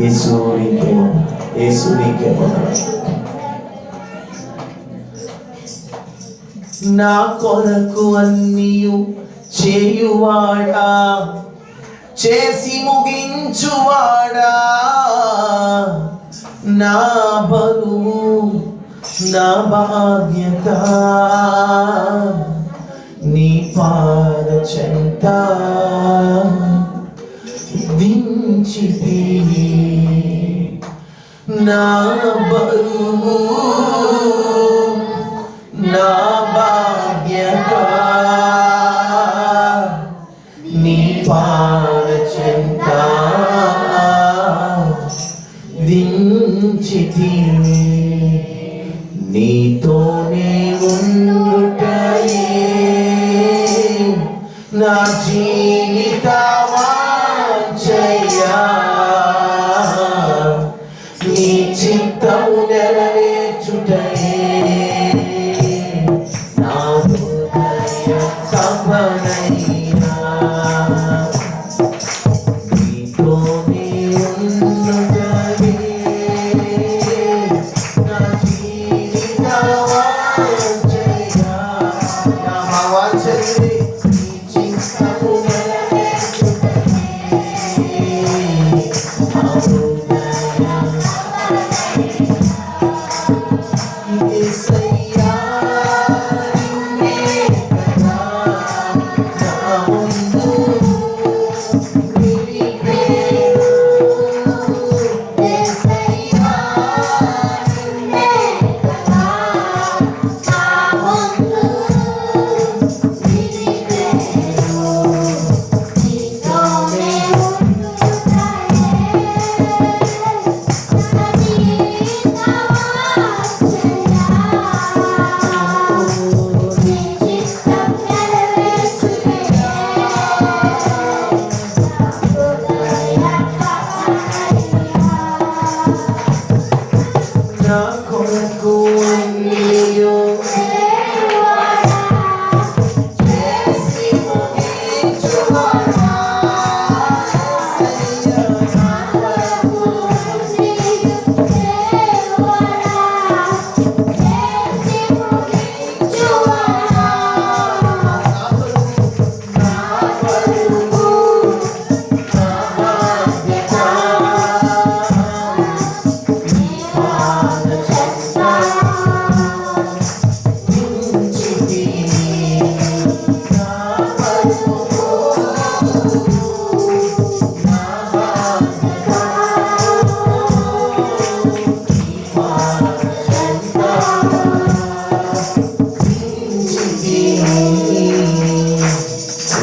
యేసు నీకే యేసు నీకే నా కొరకు అన్నీయు చేయువాడా? చేసి ముగించువాడా? నా బరువు నా బాధ్యత నీ పాద చెంత దించి నా బరువు నా బాధ్యత నీ పాద చింత దించితివి నీతోనే ఉండుటయే నా జీవితా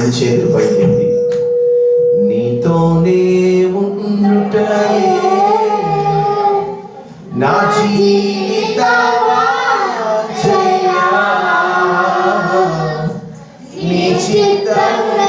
చేతులు నీతోనే ఉండుటయే నా జీవిత నీ చిత్తము